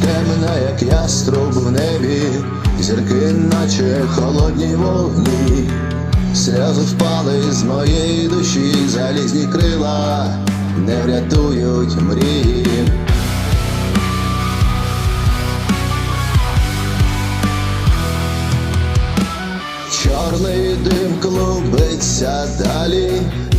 Темна, як яструб в небі, зірки, наче холодні вогні, сльози впали з моєї душі, залізні крила не врятують мрії. Чорний дим клубиться далі,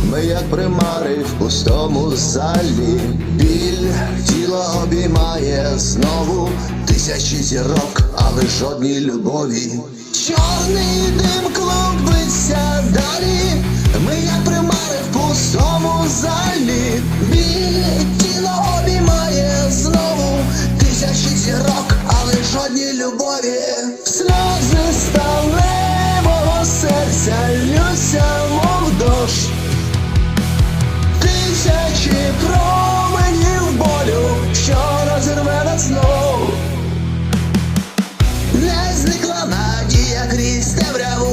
ми як примари в пустому залі. Біль тіло обіймає знову тисячі зірок, але жодній любові. Чорний дим клубиться далі, ми як примари в пустому залі. Біль тіло обіймає знову тисячі зірок, але жодній любові. Сльози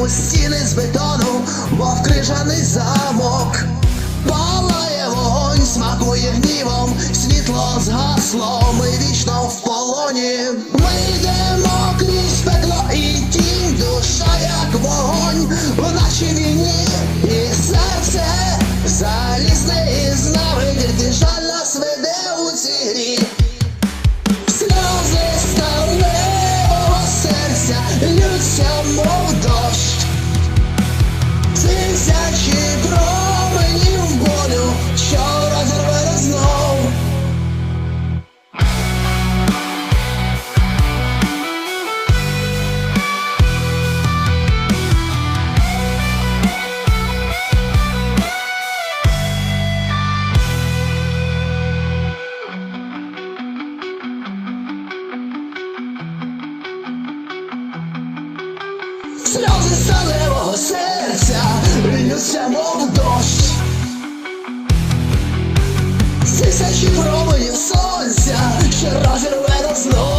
стіни з бетону, мов крижаний замок. Палає вогонь, смакує гнівом, світло згасло, ми вічно в полоні. Ми йдемо Сльози сталевого серця ллються, мов дощ. Тисячі променів сонця, ще розірве нас знов